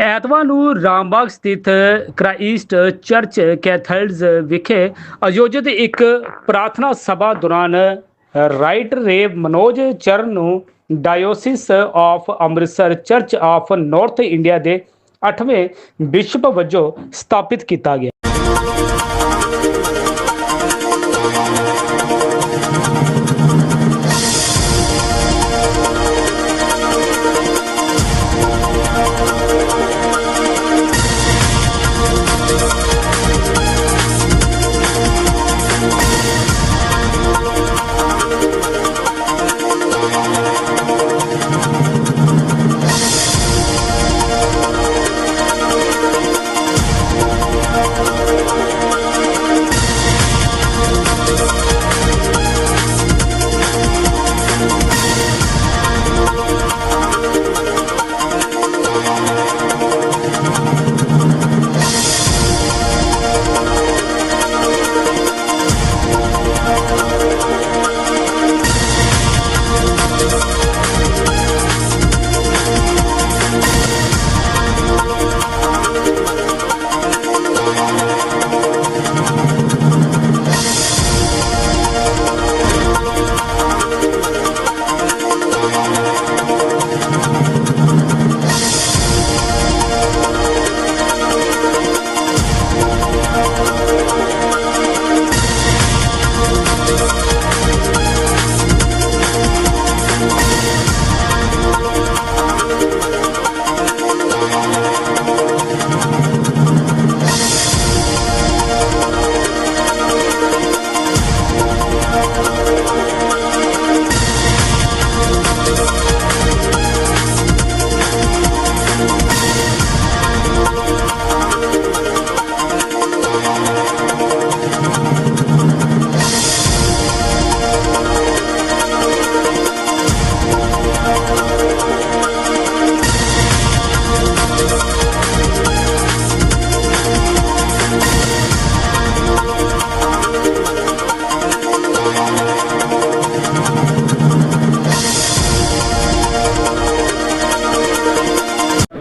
ਐਤਵਾਰ ਨੂੰ ਰਾਮਬਾਗ ਸਥਿਤ ਕ੍ਰਾਈਸਟ ਚਰਚ ਕੈਥਲਜ਼ ਵਿਖੇ ਆਯੋਜਿਤ ਇੱਕ ਪ੍ਰਾਰਥਨਾ ਸਭਾ ਦੌਰਾਨ ਰਾਈਟ ਰੇਵ ਮਨੋਜ ਚਰਨ ਨੂੰ diocese of Amritsar church of North India ਦੇ 8ਵੇਂ ਬਿਸ਼ਪ ਵਜੋਂ ਸਥਾਪਿਤ ਕੀਤਾ ਗਿਆ।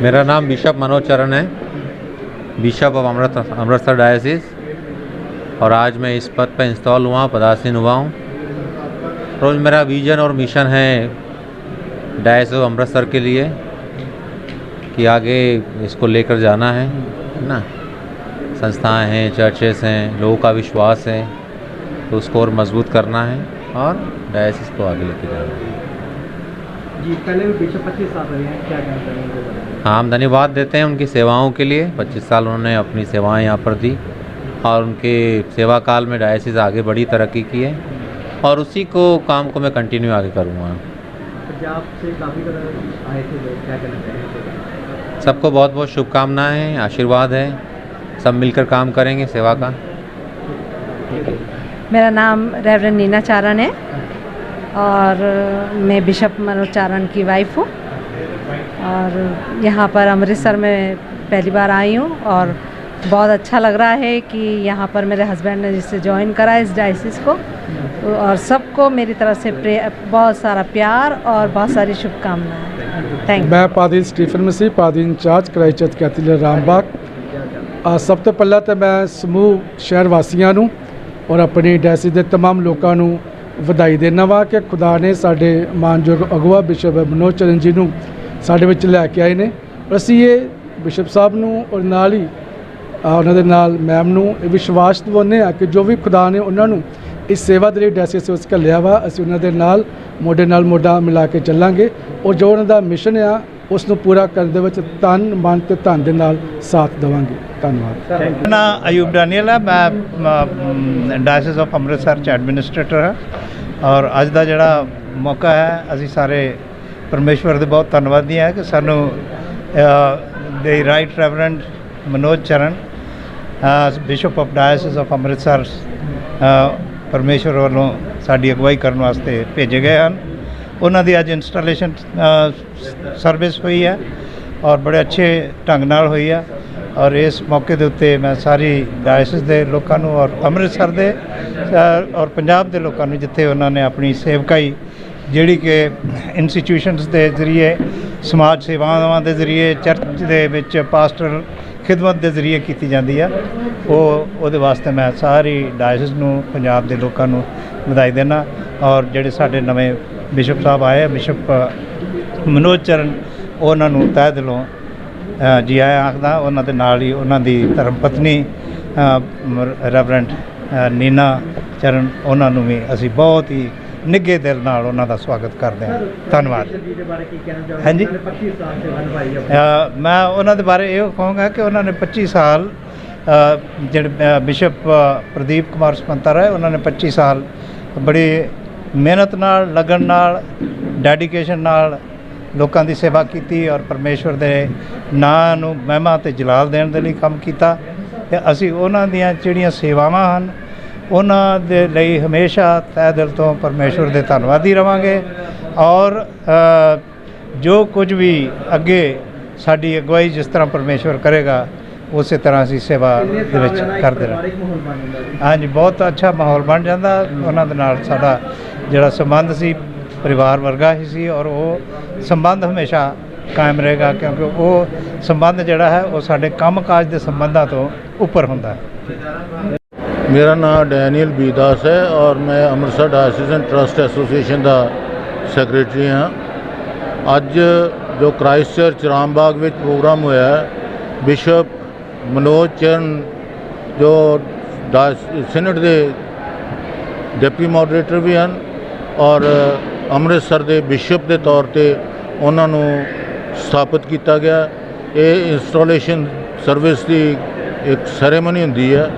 मेरा नाम बिशप मनोज चरण है। Bishop of Amrit Amritsar diocese. और आज मैं इस पद पर इंस्टॉल हुआ पदासीन हुआ हूँ। रोज़ मेरा विजन और मिशन है डायस ऑफ़ अमृतसर के लिए, कि आगे इसको लेकर जाना है ना? संस्थाएँ हैं चर्चेस हैं, लोगों का विश्वास है तो उसको और मज़बूत करना है और डायसिस को आगे लेके जाना है। जी पहले भी पच्चीस साल रहे हैं, क्या कहना चाहेंगे हम धन्यवाद देते हैं उनकी सेवाओं के लिए। 25 साल उन्होंने अपनी सेवाएँ यहाँ पर दी और उनके सेवा काल में डायसिस आगे बड़ी तरक्की की है और उसी को काम को मैं कंटिन्यू आगे करूँगा। पंजाब से काफ़ी तरह आए थे लोग क्या कहना चाहेंगे? सबको बहुत बहुत शुभकामनाएँ आशीर्वाद है। सब मिलकर काम करेंगे सेवा का। मेरा नाम रेवरेंड नीना चारण है और मैं बिशप मनोज चारण की वाइफ हूँ। और यहाँ पर अमृतसर में पहली बार आई हूँ और बहुत अच्छा लग रहा है कि यहाँ पर मेरे हस्बैंड ने जिससे ज्वाइन करा इस डाइसिस को और सबको मेरी तरफ से प्रे बहुत सारा प्यार और बहुत सारी शुभकामनाएं थैंक यू ਮੈਂ ਪਾਦੀ ਸਟੀਫਨ ਮਸੀਹ ਪਾਦੀ ਇੰਚਾਰਜ ਕ੍ਰਾਈਚਰਚ ਕੈਥੀਡਰਲ ਰਾਮਬਾਗ ਆ ਸਭ ਤੋਂ ਪਹਿਲਾਂ ਤਾਂ ਮੈਂ ਸਮੂਹ ਸ਼ਹਿਰ ਵਾਸੀਆਂ ਨੂੰ ਔਰ ਆਪਣੀ ਡੈਸੀ ਦੇ तमाम ਲੋਕਾਂ ਨੂੰ ਵਧਾਈ ਦੇਣਾ ਵਾ ਕਿ ਖੁਦਾ ਨੇ ਸਾਡੇ ਮਾਨਯੋਗ ਅਗਵਾ ਬਿਸ਼ਪ ਮਨੋਜ ਚਰਨ ਜੀ ਨੂੰ ਸਾਡੇ ਵਿੱਚ ਲੈ ਕੇ ਆਏ ਨੇ। ਅਸੀਂ ਇਹ ਬਿਸ਼ਪ ਸਾਹਿਬ ਨੂੰ ਔਰ ਨਾਲ ਹੀ ਆ, ਉਹਨਾਂ ਦੇ ਨਾਲ ਮੈਮ ਨੂੰ ਇਹ ਵਿਸ਼ਵਾਸ ਦਿਵਾਉਂਦੇ ਆ ਕਿ ਜੋ ਵੀ ਖੁਦਾ ਨੇ ਉਹਨਾਂ ਨੂੰ ਇਸ ਸੇਵਾ ਦੇ ਲਈ ਡੈਸੀ ਉਸ ਘੱਲਿਆ ਵਾ ਅਸੀਂ ਉਹਨਾਂ ਦੇ ਨਾਲ ਮੋਢੇ ਨਾਲ ਮੋਢਾ ਮਿਲਾ ਕੇ ਚੱਲਾਂਗੇ। ਔਰ ਜੋ ਉਹਨਾਂ ਦਾ ਮਿਸ਼ਨ ਆ ਉਸ ਨੂੰ ਪੂਰਾ ਕਰਨ ਦੇ ਵਿੱਚ ਤਨ ਮਨ ਤੇ ਧਨ ਦੇ ਨਾਲ ਸਾਥ ਦੇਵਾਂਗੇ। ਧੰਨਵਾਦ। ਨਾਂ ਅਯੂਬ ਡੈਨੀਅਲ ਹੈ ਮੈਂ ਡਾਇਸਿਸ ਆਫ ਅੰਮ੍ਰਿਤਸਰ ਚ ਐਡਮਿਨਿਸਟ੍ਰੇਟਰ ਹਾਂ। ਔਰ ਅੱਜ ਦਾ ਜਿਹੜਾ ਮੌਕਾ ਹੈ ਅਸੀਂ ਸਾਰੇ ਪਰਮੇਸ਼ਵਰ ਦੇ ਬਹੁਤ ਧੰਨਵਾਦੀ ਹਾਂ ਕਿ ਸਾਨੂੰ ਦੇ right reverend Manoj Charan bishop of diocese of Amritsar ਅ, ਪਰਮੇਸ਼ਵਰ ਵੱਲੋਂ ਸਾਡੀ ਅਗਵਾਈ ਕਰਨ ਵਾਸਤੇ ਭੇਜੇ ਗਏ ਹਨ। ਉਹਨਾਂ ਦੀ ਅੱਜ ਇੰਸਟਾਲੇਸ਼ਨ ਸਰਵਿਸ ਹੋਈ ਹੈ ਔਰ ਬੜੇ ਅੱਛੇ ਢੰਗ ਨਾਲ ਹੋਈ ਆ ਔਰ ਇਸ ਮੌਕੇ ਦੇ ਉੱਤੇ ਮੈਂ ਸਾਰੀ ਡਾਇਸਿਸ ਦੇ ਲੋਕਾਂ ਨੂੰ ਔਰ ਅੰਮ੍ਰਿਤਸਰ ਦੇ ਔਰ ਪੰਜਾਬ ਦੇ ਲੋਕਾਂ ਨੂੰ ਜਿੱਥੇ ਉਹਨਾਂ ਨੇ ਆਪਣੀ ਸੇਵਕਾਈ ਜਿਹੜੀ ਕਿ ਇੰਸਟੀਟਿਊਸ਼ਨਸ ਦੇ ਜ਼ਰੀਏ, ਸਮਾਜ ਸੇਵਾਵਾਂ ਦੇ ਜ਼ਰੀਏ ਚਰਚ ਦੇ ਵਿੱਚ ਪਾਸਟਰ ਖਿਦਮਤ ਦੇ ਜ਼ਰੀਏ ਕੀਤੀ ਜਾਂਦੀ ਆ। ਉਹ ਉਹਦੇ ਵਾਸਤੇ ਮੈਂ ਸਾਰੀ ਡਾਇਸਿਸ ਨੂੰ, ਪੰਜਾਬ ਦੇ ਲੋਕਾਂ ਨੂੰ ਵਧਾਈ ਦੇਣਾ ਔਰ ਜਿਹੜੇ ਸਾਡੇ ਨਵੇਂ ਬਿਸ਼ਪ ਸਾਹਿਬ ਆਏ ਆ ਬਿਸ਼ਪ ਮਨੋਜ ਚਰਨ, ਉਹਨਾਂ ਨੂੰ ਤਹਿ ਦਿਲੋਂ ਜੀ ਆਇਆਂ ਆਖਦਾ, ਉਹਨਾਂ ਦੇ ਨਾਲ ਹੀ ਉਹਨਾਂ ਦੀ ਧਰਮ ਪਤਨੀ ਰੈਵਰੈਂਟ ਨੀਨਾ ਚਰਨ, ਉਹਨਾਂ ਨੂੰ ਵੀ ਅਸੀਂ ਬਹੁਤ ਹੀ ਨਿੱਘੇ ਦਿਲ ਨਾਲ ਉਹਨਾਂ ਦਾ ਸਵਾਗਤ ਕਰਦੇ ਹਾਂ। ਧੰਨਵਾਦ। ਹਾਂਜੀ। ਮੈਂ ਉਹਨਾਂ ਦੇ ਬਾਰੇ ਇਹ ਕਹਾਂਗਾ ਕਿ ਉਹਨਾਂ ਨੇ 25 ਸਾਲ ਜਿਹੜੇ ਬਿਸ਼ਪ ਪ੍ਰਦੀਪ ਕੁਮਾਰ ਸਪੰਤਰ ਹੈ, ਉਹਨਾਂ ਨੇ 25 ਸਾਲ ਬੜੀ ਮਿਹਨਤ ਨਾਲ, ਲਗਨ ਨਾਲ ਡੈਡੀਕੇਸ਼ਨ ਨਾਲ ਲੋਕਾਂ ਦੀ ਸੇਵਾ ਕੀਤੀ ਔਰ ਪਰਮੇਸ਼ਵਰ ਦੇ ਨਾਂ ਨੂੰ ਮਹਿਮਾ ਤੇ ਜਲਾਲ ਦੇਣ ਦੇ ਲਈ ਕੰਮ ਕੀਤਾ। ਤੇ ਅਸੀਂ ਉਹਨਾਂ ਦੀਆਂ ਜਿਹੜੀਆਂ ਸੇਵਾਵਾਂ ਹਨ ਉਹਨਾਂ ਦੇ ਲਈ ਹਮੇਸ਼ਾ ਤਹਿ ਦਿਲ ਤੋਂ ਪਰਮੇਸ਼ਵਰ ਦੇ ਧੰਨਵਾਦੀ ਰਵਾਂਗੇ ਔਰ ਜੋ ਕੁਝ ਵੀ ਅੱਗੇ ਸਾਡੀ ਅਗਵਾਈ ਜਿਸ ਤਰ੍ਹਾਂ ਪਰਮੇਸ਼ਵਰ ਕਰੇਗਾ, ਉਸੇ ਤਰ੍ਹਾਂ ਅਸੀਂ ਸੇਵਾ ਦੇ ਵਿੱਚ ਕਰਦੇ ਰਹਾਂਗੇ। ਹਾਂਜੀ, ਬਹੁਤ ਅੱਛਾ ਮਾਹੌਲ ਬਣ ਜਾਂਦਾ। ਉਹਨਾਂ ਦੇ ਨਾਲ ਸਾਡਾ ਜਿਹੜਾ ਸੰਬੰਧ ਸੀ, ਪਰਿਵਾਰ ਵਰਗਾ ਹੀ ਸੀ ਔਰ ਉਹ ਸੰਬੰਧ ਹਮੇਸ਼ਾ ਕਾਇਮ ਰਹੇਗਾ ਕਿਉਂਕਿ ਉਹ ਸੰਬੰਧ ਜਿਹੜਾ ਹੈ, ਉਹ ਸਾਡੇ ਕੰਮਕਾਜ ਦੇ ਸੰਬੰਧਾਂ ਤੋਂ ਉੱਪਰ ਹੁੰਦਾ ਹੈ। ਮੇਰਾ ਨਾਮ ਡੈਨੀਅਲ ਬੀਦਾਸ ਹੈ ਔਰ ਮੈਂ ਅੰਮ੍ਰਿਤਸਰ ਡਾਇਓਸੀਜ਼ਨ ਟਰਸਟ ਐਸੋਸੀਏਸ਼ਨ ਦਾ ਸੈਕਟਰੀ ਹਾਂ। ਅੱਜ ਜੋ ਕ੍ਰਾਈਸਟ ਚਰਚ ਰਾਮਬਾਗ ਵਿੱਚ ਪ੍ਰੋਗਰਾਮ ਹੋਇਆ ਬਿਸ਼ਪ ਮਨੋਜ ਚਰਨ ਜੋ ਸਿਨਡ ਦੇ ਡਿਪਟੀ ਮੋਡਰੇਟਰ ਵੀ ਹਨ ਔਰ ਅੰਮ੍ਰਿਤਸਰ ਦੇ ਬਿਸ਼ਪ ਦੇ ਤੌਰ ਤੇ ਉਹਨਾਂ ਨੂੰ ਸਥਾਪਿਤ ਕੀਤਾ ਗਿਆ। ਇਹ ਇੰਸਟਾਲੇਸ਼ਨ ਸਰਵਿਸ ਦੀ ਇੱਕ ਸੈਰੇਮਨੀ ਹੁੰਦੀ ਹੈ।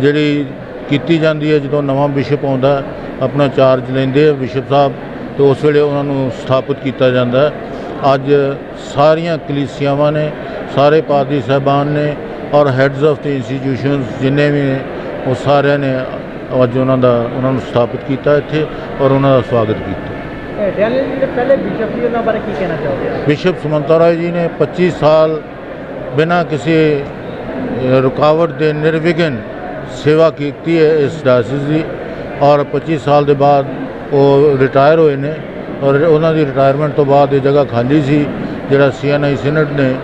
ਜਿਹੜੀ ਕੀਤੀ ਜਾਂਦੀ ਹੈ ਜਦੋਂ ਨਵਾਂ ਬਿਸ਼ਪ ਆਉਂਦਾ ਆਪਣਾ ਚਾਰਜ ਲੈਂਦੇ ਆ ਬਿਸ਼ਪ ਸਾਹਿਬ ਤੇ ਉਸ ਵੇਲੇ ਉਹਨਾਂ ਨੂੰ ਸਥਾਪਿਤ ਕੀਤਾ ਜਾਂਦਾ ਅੱਜ ਸਾਰੀਆਂ ਕਲੀਸਿਆਵਾਂ ਨੇ ਸਾਰੇ ਪਾਦਰੀ ਸਾਹਿਬਾਨ ਨੇ ਔਰ ਹੈਡਸ ਆਫ ਦੀ ਇੰਸਟੀਟਿਊਸ਼ਨਸ ਜਿੰਨੇ ਵੀ ਨੇ ਉਹ ਸਾਰਿਆਂ ਨੇ ਅੱਜ ਉਹਨਾਂ ਦਾ ਉਹਨਾਂ ਨੂੰ ਸਥਾਪਿਤ ਕੀਤਾ ਇੱਥੇ ਔਰ ਉਹਨਾਂ ਦਾ ਸਵਾਗਤ ਕੀਤਾ। ਜੀ ਪਹਿਲੇ ਬਿਸ਼ਪ ਸੀ ਉਹਨਾਂ ਬਾਰੇ ਕੀ ਕਹਿਣਾ ਚਾਹੋਗੇ? ਬਿਸ਼ਪ ਸੁਮੰਤਾ ਰਾਏ ਜੀ ਨੇ 25 ਸਾਲ ਬਿਨਾਂ ਕਿਸੇ ਰੁਕਾਵਟ ਦੇ ਨਿਰਵਿਘਨ ਸੇਵਾ ਕੀਤੀ ਹੈ ਇਸ ਡਾਇਸਿਸ ਦੀ ਔਰ 25 ਸਾਲ ਦੇ ਬਾਅਦ ਉਹ ਰਿਟਾਇਰ ਹੋਏ ਨੇ ਔਰ ਉਹਨਾਂ ਦੀ ਰਿਟਾਇਰਮੈਂਟ ਤੋਂ ਬਾਅਦ ਇਹ ਜਗ੍ਹਾ ਖਾਲੀ ਸੀ ਜਿਹੜਾ ਸੀਐਨਆਈ ਸਿਨਡ ਨੇ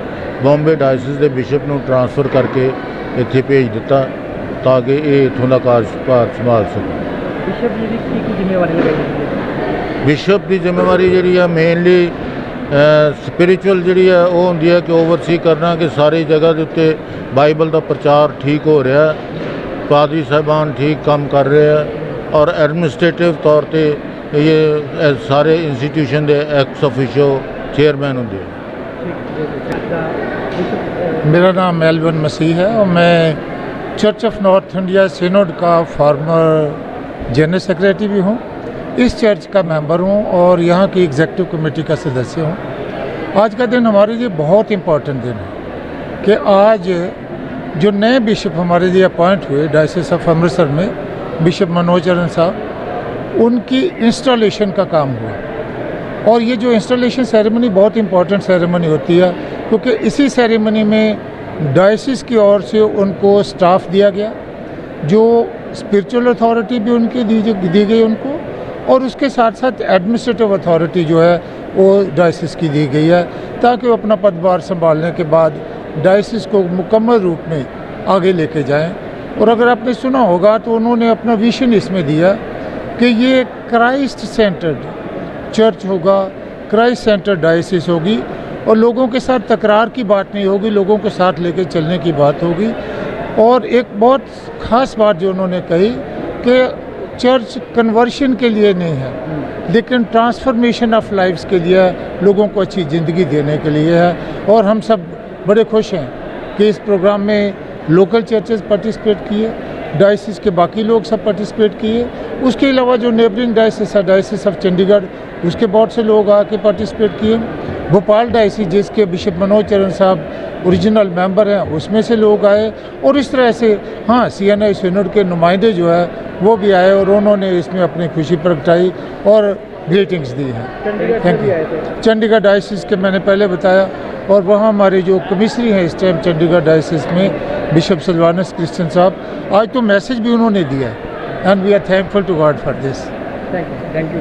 ਬੰਬੇ ਡਾਇਸਿਸ ਦੇ ਬਿਸ਼ਪ ਨੂੰ ਟਰਾਂਸਫਰ ਕਰਕੇ ਇੱਥੇ ਭੇਜ ਦਿੱਤਾ ਤਾਂ ਕਿ ਇਹ ਇੱਥੋਂ ਦਾ ਕਾਰਜਭਾਰ ਸੰਭਾਲ ਸਕਣ। ਬਿਸ਼ਪ ਜੀ ਦੀ ਕੀ ਕੀ ਜ਼ਿੰਮੇਵਾਰੀ ਲਗਾਈ ਹੈ? ਬਿਸ਼ਪ ਦੀ ਜ਼ਿੰਮੇਵਾਰੀ ਜਿਹੜੀ ਆ ਮੇਨਲੀ ਸਪਿਰਚੁਅਲ ਜਿਹੜੀ ਆ ਉਹ ਹੁੰਦੀ ਹੈ ਕਿ ਓਵਰਸੀ ਕਰਨਾ ਕਿ ਸਾਰੀ ਜਗ੍ਹਾ ਦੇ ਉੱਤੇ ਬਾਈਬਲ ਦਾ ਪ੍ਰਚਾਰ ਠੀਕ ਹੋ ਰਿਹਾ। ਹੈ, ਪਾਦਰੀ ਸਾਹਿਬਾਨ ਠੀਕ ਕੰਮ ਕਰ ਰਹੇ ਆ ਔਰ ਐਡਮਿਨਿਸਟ੍ਰੇਟਿਵ ਤੌਰ ਤੇ ਇਹ ਇਹ ਸਾਰੇ ਇੰਸਟੀਟਿਊਸ਼ਨ ਦੇ ਐਕਸ ਅਫੀਸ਼ੀਓ ਚੇਅਰਮੈਨ ਹੁੰਦੇ ਆ मेरा नाम मेलविन मसीह है और मैं church of north India synod का फॉर्मर जनरल सेक्रेटरी भी हूँ इस चर्च का मेंबर हूँ और यहाँ की एग्जेक्टिव कमेटी का सदस्य हूँ आज का दिन हमारे लिए बहुत इम्पोर्टेंट दिन है कि आज जो नए बिशप हमारे लिए अपॉइंट हुए डायसिस ऑफ़ अमृतसर में, बिशप मनोज चरण साहब, उनकी इंस्टॉलेशन का काम हुआ। और ये जो इंस्टॉलेशन सेरेमनी बहुत इंपॉर्टेंट सेरेमनी होती है, क्योंकि इसी सेरेमनी में डायसिस की ओर से उनको स्टाफ दिया गया, जो स्पिरिचुअल अथॉरिटी भी उनकी दी दी गई उनको, और उसके साथ साथ एडमिनिस्ट्रेटिव अथॉरिटी जो है, वो डायसिस की दी गई है, ताकि वो अपना पदभार संभालने के बाद डायसिस को मुकम्मल रूप में आगे लेके जाएँ। और अगर आपने सुना होगा तो उन्होंने अपना विजन इसमें दिया कि ये क्राइस्ट सेंटर्ड चर्च होगा, क्राइस्ट सेंटर डायसिस होगी, और लोगों के साथ तकरार की बात नहीं होगी, लोगों को साथ लेकर चलने की बात होगी। और एक बहुत ख़ास बात जो उन्होंने कही कि चर्च कन्वर्शन के लिए नहीं है, लेकिन ट्रांसफॉर्मेशन ऑफ़ लाइफ्स के लिए लोगों को अच्छी ज़िंदगी देने के लिए है। और हम सब बड़े खुश हैं कि इस प्रोग्राम में लोकल चर्चेज पार्टिसिपेट किए डायसिस के बाकी लोग सब पार्टिसिपेट किए। उसके अलावा जो नेबरिंग डायसिस है डायसिस ऑफ़ चंडीगढ़ उसके बहुत से लोग आके पार्टिसिपेट किए। भोपाल डायसिस जिसके बिशप मनोज चरण साहब ओरिजिनल मेंबर हैं उसमें से लोग आए। और इस तरह से हाँ सी एन आई सिनोड के नुमाइंदे जो है वो भी आए और उन्होंने इसमें अपनी खुशी प्रगटाई और ग्रीटिंग्स दी हैं। थैंक यू चंडीगढ़ डायसिस के मैंने पहले बताया और वहाँ हमारे जो कमिश्नरी हैं इस टाइम चंडीगढ़ डायसिस में बिशप सलवानस क्रिश्चियन साहब, आज तो मैसेज भी उन्होंने दिया and we are thankful to God for this thank you